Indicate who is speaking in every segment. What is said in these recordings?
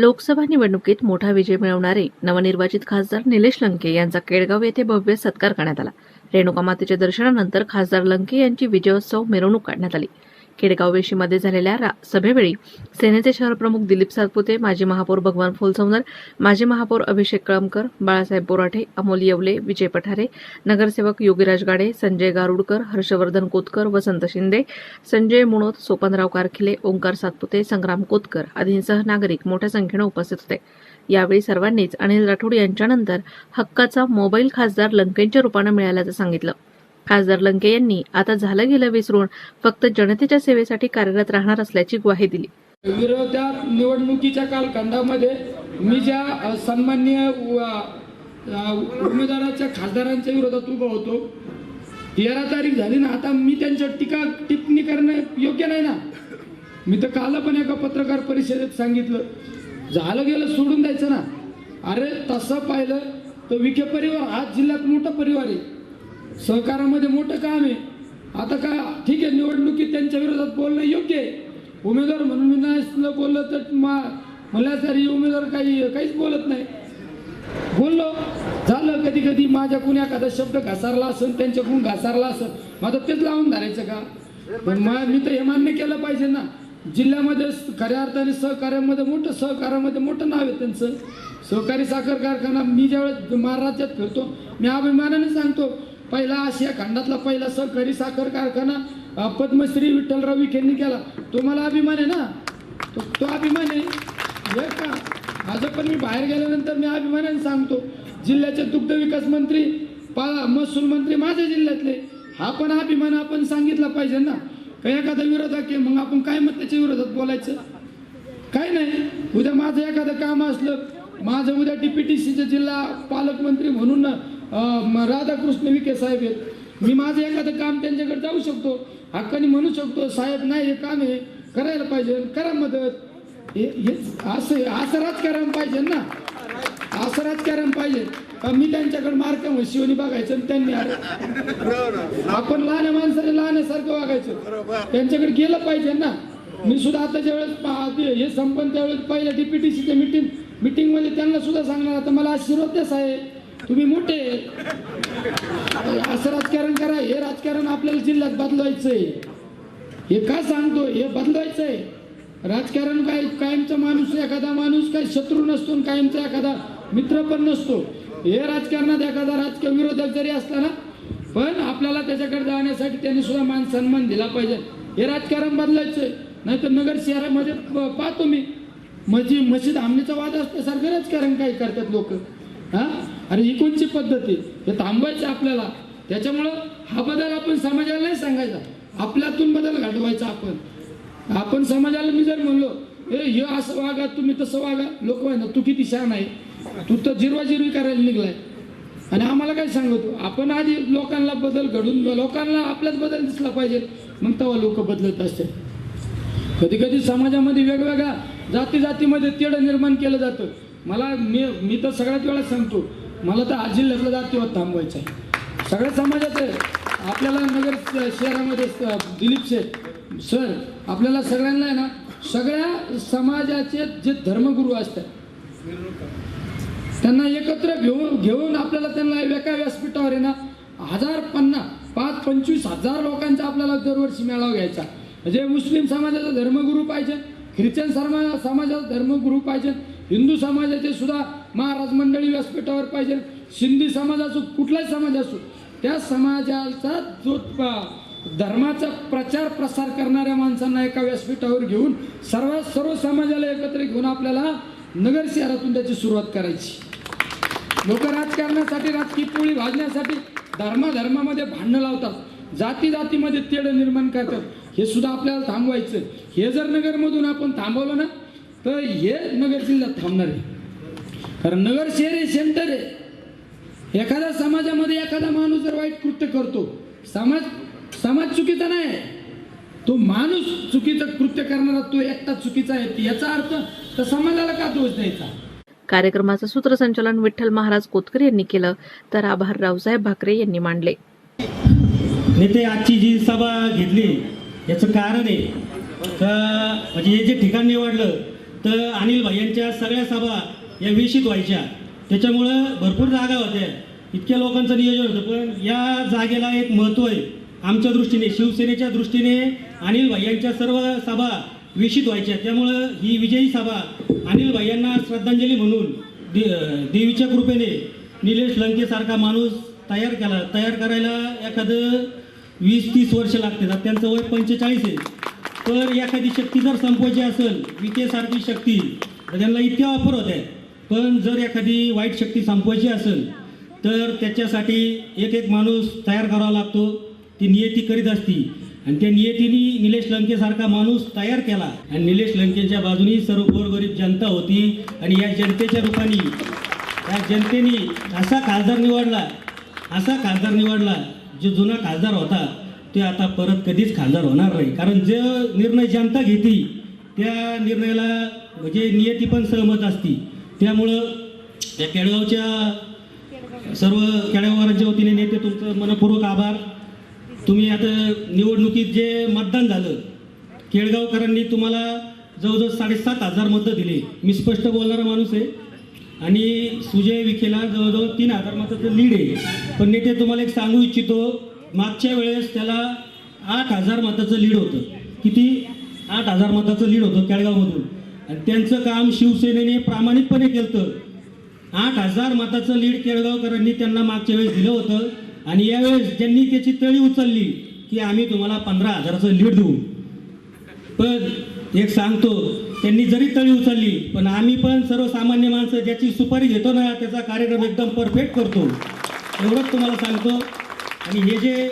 Speaker 1: लोकसभा निवडणुकीत मोठा विजय मिळवणारे नवनिर्वाचित खासदार निलेश लंके यांचा केडगाव येथे भव्य सत्कार करण्यात आला. रेणुका मातेच्या दर्शनानंतर खासदार लंके यांची विजयोत्सव मिरवणूक काढण्यात आली. केडगाव वेशीमध्ये झालेल्या रा- सभेवेळी सेनेचे शहरप्रमुख दिलीप सातपुते माजी महापौर भगवान फुलसौंदर माजी महापौर अभिषेक कळमकर बाळासाहेब बोराठे अमोल येवले विजय पठारे नगरसेवक योगीराज गाडे संजय गारुडकर हर्षवर्धन कोतकर वसंत शिंदे संजय मुणोत सोपनराव कारखिले ओंकार सातपुते संग्राम कोतकर आदींसह नागरिक मोठ्या संख्येनं उपस्थित होते. यावेळी सर्वांनीच अनिल राठोड यांच्यानंतर हक्काचा मोबाईल खासदार लंकेंच्या रूपानं मिळाल्याचं सांगितलं. खासदार लंके यांनी आता झालं गेलं विसरून फक्त जनतेच्या सेवेसाठी कार्यरत राहणार असल्याची ग्वाही दिली.
Speaker 2: विरोधात निवडणुकीच्या कालखंडामध्ये मी ज्या सन्मान्य उमेदवाराच्या खासदारांच्या विरोधात उभा होतो तेरा तारीख झाली ना आता मी त्यांच्यावर टीका टिप्पणी करणं योग्य नाही ना. मी तर काल पण एका पत्रकार परिषदेत सांगितलं झालं गेलं सोडून द्यायचं ना. अरे तसं पाहिलं तर विखे परिवार हा जिल्ह्यात मोठा परिवार आहे. सहकारामध्ये मोठं काम आहे. आता काय ठीक आहे निवडणुकीत त्यांच्या विरोधात बोलणं योग्य आहे. उमेदवार म्हणून मी नाही बोललं तर मा मला तरी उमेदवार काही काहीच बोलत नाही. बोललो. झालं कधी कधी माझ्याकडून एखादा शब्द घसारला असेल त्यांच्याकडून घसारला असेल माझं तेच लावून धरायचं का? पण मी तर हे मान्य केलं पाहिजे ना. जिल्ह्यामध्ये खऱ्या अर्थाने सहकार्यामध्ये मोठं सहकार्यामध्ये मोठं नाव आहे त्यांचं. सहकारी साखर कारखाना मी ज्यावेळेस महाराष्ट्रात फिरतो मी अभिमानाने सांगतो पहिला आशिया खंडातला पहिला सहकारी साखर कारखाना पद्मश्री विठ्ठलराव विखेंनी केला. तो मला अभिमान आहे ना? तो तो अभिमान आहे. हे का? आज पण मी बाहेर गेल्यानंतर मी अभिमानाने सांगतो. जिल्ह्याचे दुग्ध विकास मंत्री पा महसूल मंत्री माझ्या जिल्ह्यातले. हा पण अभिमान आपण सांगितला पाहिजे ना. काही एखादा विरोधक आहे मग आपण काय मग त्याच्या विरोधात बोलायचं? काय नाही. उद्या माझं एखादं काम असलं माझं उद्या टी पी टी सीचं जिल्हा पालकमंत्री म्हणून राधाकृष्ण विखे साहेब आहेत. मी माझं एखादं काम त्यांच्याकडे जाऊ शकतो. हक्काने म्हणू शकतो साहेब नाही हे काम आहे. करायला पाहिजे. करा मदत. हे असं असं राजकारण पाहिजे ना. असं राजकारण पाहिजे. का मी त्यांच्याकडे मार्क शिवनी बघायचं आणि त्यांनी आपण लहान माणसाने लहानसारखं वागायचं. त्यांच्याकडे गेलं पाहिजे ना. मी सुद्धा आता ज्यावेळेस पा- हे संपन्न त्यावेळेस पहिल्या डीपीटीसीच्या मिटिंग मिटिंगमध्ये त्यांना सुद्धा सांगणार. आता मला आशीर्वाद द्या साहेब. तुम्ही मोठे असं राजकारण करा हे राजकारण आपल्याला जिल्ह्यात बदलवायचंय. हे का सांगतो हे बदलवायचंय. राजकारण काय कायमचा माणूस एखादा माणूस काय शत्रू नसतो आणि कायमचा एखादा मित्र पण नसतो. हे राजकारणात एखादा राजकीय विरोधक जरी असला ना पण आपल्याला त्याच्याकडे जाण्यासाठी त्यांनी सुद्धा मान सन्मान दिला पाहिजे. हे राजकारण बदलायचंय. नाहीतर नगर शहरामध्ये प- पाहतो मी. मजी मशीद आमनेचा वाद असतो सारखं राजकारण काय करतात लोक? हा? अरे ही कोणची पद्धत आहे? हे थांबवायचं आपल्याला. त्याच्यामुळं हा बदल आपण समाजाला नाही सांगायचा. आपल्यातून बदल घडवायचा आपण. आपण समाजाला मी जर म्हणलो ए हे असं वागा तुम्ही तसं वागा. लोक ना तू किती शान आहे. तू तर जिरवाजिरवी करायला निघलाय. आणि आम्हाला काय सांगतो? आपण आधी लोकांना बदल घडून लोकांना आपलाच बदल दिसला पाहिजे. मग तेव्हा लोक बदलत असतात. कधी कधी समाजामध्ये वेगवेगळ्या जाती जातीमध्ये तेढ निर्माण केलं जातं. मला मी मी तर सगळ्यात वेळा सांगतो मला तर आज जिल्ह्यातलं किंवा थांबवायचं आहे. सगळ्या समाजाचं आहे. आपल्याला नगर शहरामध्ये स- दिलीप शेठ सर आपल्याला सगळ्यांना आहे ना सगळ्या समाजाचे जे धर्मगुरू असतात त्यांना एकत्र घेऊन घेऊन आपल्याला त्यांना एका व्यासपीठावर आहे ना हजार पन्नास पाच पंचवीस हजार लोकांचा आपल्याला दरवर्षी मेळावा घ्यायचा. म्हणजे मुस्लिम समाजाचा धर्मगुरू पाहिजे ख्रिश्चन समा समाजाचा धर्मगुरू पाहिजे हिंदू समाजाचे सुद्धा महाराज मंडळी व्यासपीठावर पाहिजे. सिंधी समाज असो कुठलाही समाज असो त्या समाजाचा जो धर्माचा प्रचार प्रसार करणाऱ्या माणसांना एका व्यासपीठावर घेऊन सर्व सर्व समाजाला एकत्र घेऊन आपल्याला नगर शहरातून त्याची सुरुवात करायची. लोक राजकारणासाठी राजकीय पोळी भाजण्यासाठी धर्माधर्मामध्ये भांडणं लावतात. जाती जातीमध्ये तेढ निर्माण करतात. हे सुद्धा आपल्याला थांबवायचं. हे जर नगरमधून आपण थांबवलं ना तर हे नगर जिल्ह्यात थांबणार आहे. कारण नगर शहर हे सेंटर आहे. एखाद्या समाजामध्ये एखादा माणूस जर वाईट कृत्य करतो समाज समाज चुकीचा नाही. तो माणूस चुकीचं कृत्य करणारा तो एकटा चुकीचा आहे. याचा अर्थ तर समाजाला का दोष द्यायचा?
Speaker 1: कार्यक्रमाचं सूत्रसंचालन विठ्ठल महाराज कोतकर यांनी केलं तर आभार रावसाहेब भाकरे यांनी मांडले.
Speaker 3: नेते आजची जी सभा घेतली याचं कारण आहे. म्हणजे हे जे ठिकाण निवडलं तर अनिल भाईंच्या सगळ्या सभा या विषित व्हायच्या. त्याच्यामुळं भरपूर जागा होत्या. इतक्या लोकांचं नियोजन होतं. पण या जागेला एक महत्त्व आहे. आमच्या दृष्टीने शिवसेनेच्या दृष्टीने अनिल भाईंच्या सर्व सभा विषित व्हायच्या. त्यामुळं ही विजयी सभा अनिल भाईंना श्रद्धांजली म्हणून दे देवीच्या कृपेने निलेश लंकेसारखा माणूस तयार केला तयार करायला एखादं वीस तीस वर्ष लागते त्यांचं वय पंचेचाळीस आहे. तर एखादी शक्ती जर संपवायची असेल विकेसारखी शक्ती तर त्यांना इतक्या होत होत्या पण जर एखादी वाईट शक्ती संपवायची असेल तर त्याच्यासाठी एक एक माणूस तयार करावा लागतो. ती नियती करीत असती. आणि त्या नियतीने निलेश लंकेसारखा माणूस तयार केला. आणि निलेश लंकेच्या बाजूनी सर्व गोरगरीब जनता होती. आणि या जनतेच्या रूपाने या जनतेने असा खासदार निवडला असा खासदार निवडला जो जुना खासदार होता. ते आता परत कधीच खासदार होणार नाही. कारण जे निर्णय जनता घेते त्या निर्णयाला म्हणजे नियती पण सहमत असती. त्यामुळं या केळगावच्या सर्व केळगावकरांच्या वतीने नेते तुमचं मनपूर्वक आभार. तुम्ही आता निवडणुकीत जे मतदान झालं केळगावकरांनी तुम्हाला जवळजवळ साडेसात हजार मतं दिली. मी स्पष्ट बोलणारा माणूस आहे. आणि सुजय विखेला जवळजवळ तीन हजार मताचं लीड आहे. पण नेते तुम्हाला एक सांगू इच्छितो मागच्या वेळेस त्याला आठ हजार मताचं लीड होतं. किती? आठ हजार मताचं लीड होतं केळगावमधून. आणि त्यांचं काम शिवसेनेने प्रामाणिकपणे केलं आठ हजार मताचं लीड केळगावकरांनी त्यांना मागच्या वेळेस दिलं होतं. आणि यावेळेस ज्यांनी त्याची तळी उचलली की आम्ही तुम्हाला पंधरा हजाराचं लीड देऊ. पण एक सांगतो त्यांनी जरी तळी उचलली पण आम्ही पण सर्वसामान्य माणसं ज्याची सुपारी घेतो ना त्याचा कार्यक्रम एकदम परफेक्ट करतो. एवढंच तुम्हाला सांगतो. आणि हे जे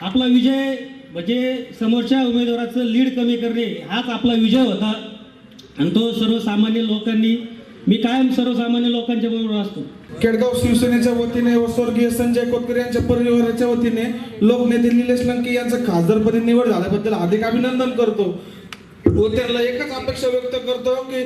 Speaker 3: आपला विजय म्हणजे समोरच्या उमेदवाराचं लीड कमी करणे हाच आपला विजय होता. आणि तो सर्वसामान्य लोकांनी मी कायम सर्वसामान्य लोकांच्या बरोबर असतो.
Speaker 4: केडगाव शिवसेनेच्या वतीने व स्वर्गीय संजय कोतकर यांच्या परिवाराच्या वतीने लोकनेते निलेश लंके यांचं खासदारपदी निवड झाल्याबद्दल अधिक अभिनंदन करतो. व त्यांना एकच अपेक्षा व्यक्त करतो की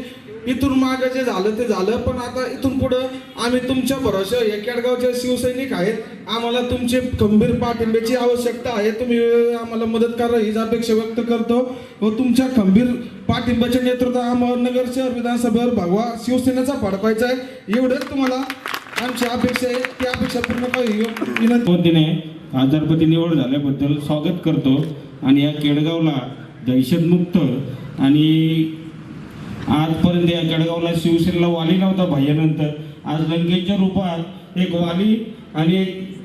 Speaker 4: इथून मागे जे झालं ते झालं पण आता इथून पुढं आम्ही तुमच्या भरोशा या केडगावचे शिवसैनिक आहेत आम्हाला तुमचे खंबीर पाठिंब्याची आवश्यकता आहे. तुम्ही आम्हाला मदत करा हीच अपेक्षा व्यक्त करतो. व तुमच्या खंबीर पाठिंब्याच्या नेतृत्व अहमदनगर शहर विधानसभेवर भगवा शिवसेनेचा फडकायचा आहे एवढंच तुम्हाला आमची अपेक्षा आहे. ती अपेक्षा पूर्ण
Speaker 5: विनंतीने आजारपती निवड झाल्याबद्दल स्वागत करतो. आणि या केडगावला दहशतमुक्त आणि आजपर्यंत या केडगावला शिवसेनेला वाली नव्हता भाय्यानंतर आज लंकेच्या रूपात एक वाली आणि एक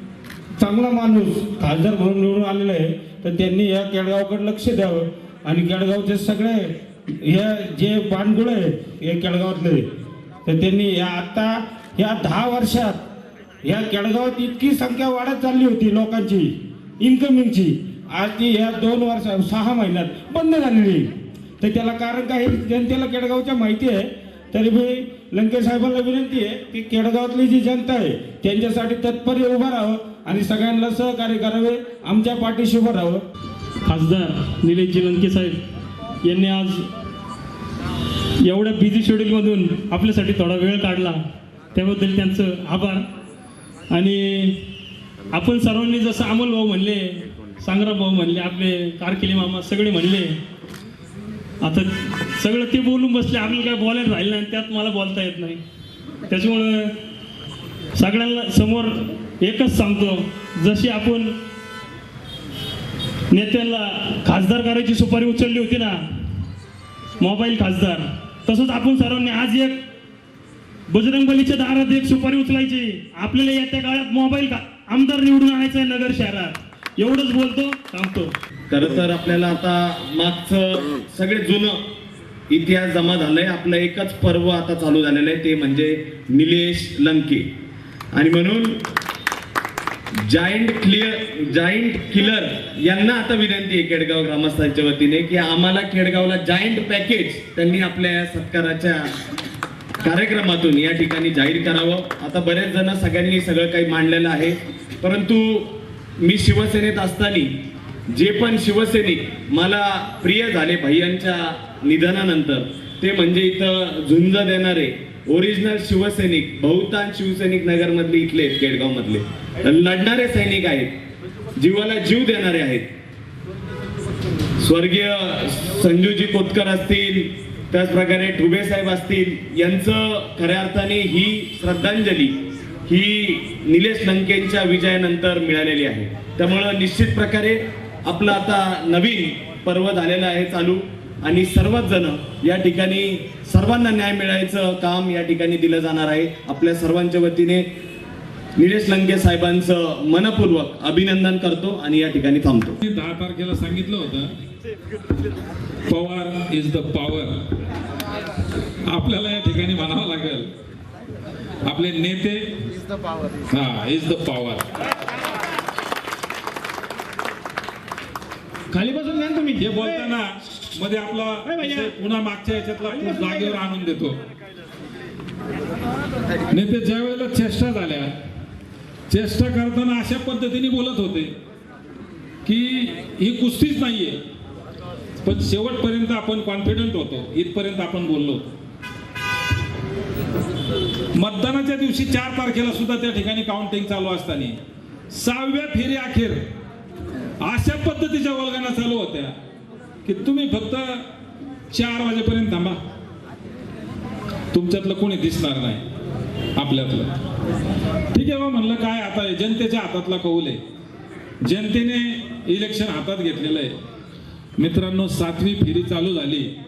Speaker 5: चांगला माणूस खासदार म्हणून निवडून आलेला आहे. तर त्यांनी या केडगावकडे लक्ष द्यावं आणि केडगावचे सगळे हे जे बाणगुळ आहे या केडगावातले तर त्यांनी या आत्ता या दहा वर्षात या केडगावात इतकी संख्या वाढत चालली होती लोकांची इन्कमिंगची आज ती या दोन वर्ष सहा महिन्यात बंद झालेली आहे. तर त्याला कारण काय जनतेला केडगावच्या माहिती आहे. तरी मी लंकेश साहेबांना विनंती आहे की केडगावातली जी जनता आहे त्यांच्यासाठी तत्पर उभं राहावं आणि सगळ्यांना सहकार्य करावे. आमच्या पाठीशी उभं राहावं.
Speaker 6: खासदार निलेशजी लंके साहेब यांनी आज एवढ्या बिझी शेड्यूलमधून आपल्यासाठी थोडा वेळ काढला. त्याबद्दल त्यांचं आभार. आणि आपण सर्वांनी जसं अमोल भाऊ म्हणले संग्राम भाऊ म्हणले आपले कारकिले मामा सगळे म्हणले आता सगळं ते बोलून बसले आपल्याला काय बोलायला राहिलं नाही त्यात मला बोलता येत नाही. त्याच्यामुळं सगळ्यांना समोर एकच सांगतो जशी आपण नेत्यांना खासदार करायची सुपारी उचलली होती ना मोबाईल खासदार तसंच आपण सर्वांनी आज एक बजरंगबलीच्या दारात एक सुपारी उचलायची. आपल्याला येत्या काळात मोबाईल आमदार निवडून आणायचा आहे नगर शहरात. एवढंच बोलतो थांबतो.
Speaker 7: खरं तर आपल्याला आता मागचं सगळे जुनं इतिहास जमा झालंय. आपलं एकच पर्व आता चालू झालेलं आहे ते म्हणजे निलेश लंके. आणि म्हणून जायंट क्लिअर जायंट किलर यांना आता विनंती आहे केडगाव ग्रामस्थांच्या वतीने की आम्हाला केडगावला जायंट पॅकेज त्यांनी आपल्या सत्काराच्या कार्यक्रमातून या ठिकाणी जाहीर करावं. आता बरेच जण सगळ्यांनी सगळं काही मांडलेलं आहे. परंतु मी शिवसेनेत असताना जे पण शिवसैनिक मला प्रिय झाले भैयांच्या निधनानंतर ते म्हणजे इथं झुंज देणारे ओरिजिनल शिवसैनिक बहुतांश शिवसैनिक नगरमधले इथले आहेत केडगावमधले. लढणारे सैनिक आहेत जीवाला जीव देणारे आहेत. स्वर्गीय संजूजी कोतकर असतील त्याचप्रकारे ठुबे साहेब असतील यांचं खऱ्या अर्थाने ही श्रद्धांजली ही निलेश लंकेंच्या विजयानंतर मिळालेली आहे. त्यामुळं निश्चित प्रकारे आपलं आता नवीन पर्व झालेलं आहे चालू. आणि सर्वच जण या ठिकाणी सर्वांना न्याय मिळायचं काम या ठिकाणी दिलं जाणार आहे. आपल्या सर्वांच्या वतीने निलेश लंके साहेबांचं मनपूर्वक अभिनंदन करतो आणि या ठिकाणी थांबतो.
Speaker 8: मी दहा तारखेला सांगितलं होतं पवार इज द पॉवर आपल्याला या ठिकाणी म्हणावं लागेल आपले नेते? हा इज द पॉवर
Speaker 3: खाली बसून घ्या तुम्ही.
Speaker 8: हे बोलताना मध्ये आपला पुन्हा मागच्या याच्यातला जागेवर आणून देतो. नेते ज्या वेळेला चेष्टा झाल्या चेष्टा करताना अशा पद्धतीने बोलत होते की ही कुस्तीच नाहीये. पण शेवटपर्यंत आपण कॉन्फिडंट होतो. इथपर्यंत आपण बोललो. मतदानाच्या दिवशी चार तारखेला सुद्धा त्या ठिकाणी काउंटिंग चालू असताना. सहाव्या फेरी अखेर. अशा पद्धतीच्या वल्गना चालू होत्या. की तुम्ही फक्त चार वाजेपर्यंत थांबा. तुमच्यातलं कोणी दिसणार नाही. आपल्यातलं. ठीक आहे बा म्हणलं काय आता आहे जनतेच्या हातातला कौल आहे. जनतेने इलेक्शन हातात घेतलेलं आहे. मित्रांनो सातवी फेरी चालू झाली.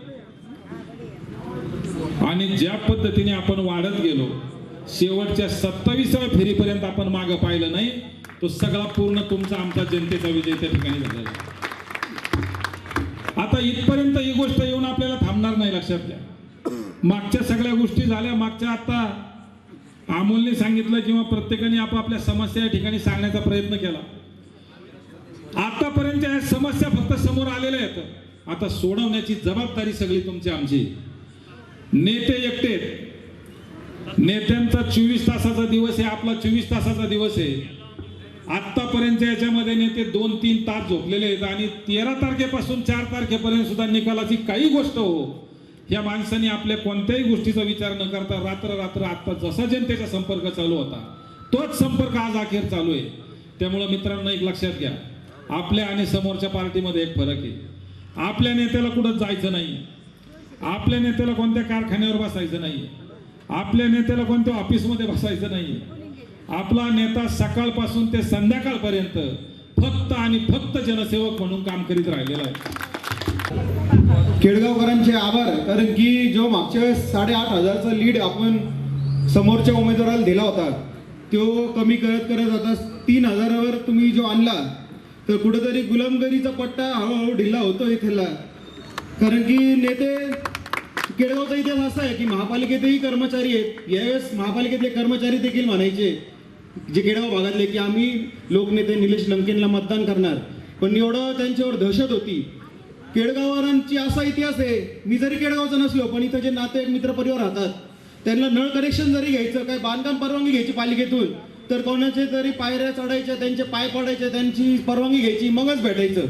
Speaker 8: आणि ज्या पद्धतीने आपण वाढत गेलो शेवटच्या सत्तावीसाव्या फेरीपर्यंत आपण मागं पाहिलं नाही तो सगळा पूर्ण तुमचा आमचा जनतेचा विजय त्या ठिकाणी झालेला आता इथपर्यंत ही गोष्ट येऊन आपल्याला थांबणार नाही लक्षात घ्या. मागच्या सगळ्या गोष्टी झाल्या मागच्या आता अमोलने सांगितलं किंवा प्रत्येकाने आपापल्या समस्या या ठिकाणी सांगण्याचा प्रयत्न केला. आतापर्यंत या समस्या फक्त समोर आलेल्या आहेत. आता सोडवण्याची जबाबदारी सगळी तुमची आमची नेते एकटे नेत्यांचा चोवीस तासाचा दिवस आहे आपला चोवीस तासाचा दिवस आहे. आत्तापर्यंत याच्यामध्ये नेते दोन तीन तास झोपलेले आहेत आणि तेरा तारखेपासून चार तारखेपर्यंत सुद्धा निकालाची काही गोष्ट हो. ह्या माणसाने आपल्या कोणत्याही गोष्टीचा विचार न करता रात्र रात्र आत्ता जसा जनतेचा संपर्क चालू होता तोच संपर्क आज अखेर चालू आहे. त्यामुळं मित्रांनो एक लक्षात घ्या. आपल्या आणि समोरच्या पार्टीमध्ये एक फरक आहे. आपल्या नेत्याला कुठं जायचं नाही. आपल्या नेत्याला कोणत्या कारखान्यावर बसायचं नाही आपल्या नेत्याला कोणत्या ऑफिसमध्ये बसायचं नाही आपला नेता सकाळपासून ते संध्याकाळपर्यंत फक्त आणि फक्त जनसेवक म्हणून काम करीत राहिलेला आहे.
Speaker 9: केडगावकरांचे आभार कारण की जो मागच्या वेळेस साडेआठ हजारचा लीड आपण समोरच्या उमेदवाराला दिला होता तो कमी करत करत आता तीन हजारावर तुम्ही जो आणला तर कुठेतरी गुलामगिरीचा पट्टा हळूहळू ढिला होतो इथेला. कारण की नेते केडगावचा इतिहास असा आहे की महापालिकेतही कर्मचारी आहेत. यावेळेस महापालिकेतले कर्मचारी देखील म्हणायचे जे केडगाव भागातले की आम्ही लोकनेते निलेश लंकेनला मतदान करणार. पण एवढं त्यांच्यावर दहशत होती. केडगावरांची असा इतिहास आहे मी जरी केडगावचा नसलो पण इथं जे नाते मित्रपरिवार राहतात त्यांना नळ कनेक्शन जरी घ्यायचं काय बांधकाम परवानगी घ्यायची पालिकेतून तर कोणाचे तरी पायऱ्या चढायच्या त्यांचे पाय पडायचे त्यांची परवानगी घ्यायची मगच भेटायचं.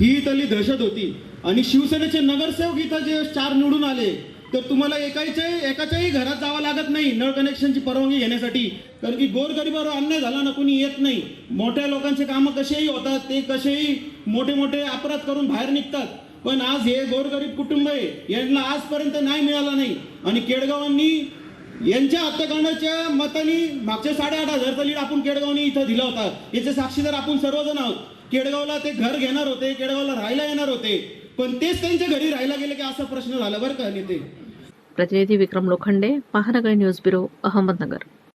Speaker 9: ही इथली दहशत होती. आणि शिवसेनेचे नगरसेवक इथं जे चार निवडून आले तर तुम्हाला एकाच्या एकाच्याही घरात जावं लागत नाही नळ कनेक्शनची परवानगी घेण्यासाठी. कारण की गोरगरिबावर अन्याय झाला ना कोणी येत नाही. मोठ्या लोकांचे कामं कसेही होतात ते कसेही मोठे मोठे अपराध करून बाहेर निघतात. पण आज हे गोरगरीब कुटुंब आहे यांना आजपर्यंत न्याय मिळाला नाही. आणि केडगावांनी यांच्या हत्याकांडाच्या मताने मागच्या साडेआठ हजारचा लीड आपण केडगावनी इथं दिला होता. याचे साक्षीदार आपण सर्वजण आहोत. केडगावला ते घर घेणार होते केडगावला राहायला येणार होते. पण तेच त्यांच्या घरी राहायला गेले की असा प्रश्न झाला बरं का नेते
Speaker 1: प्रतिनिधी विक्रम लोखंडे महानगर न्यूज ब्युरो अहमदनगर.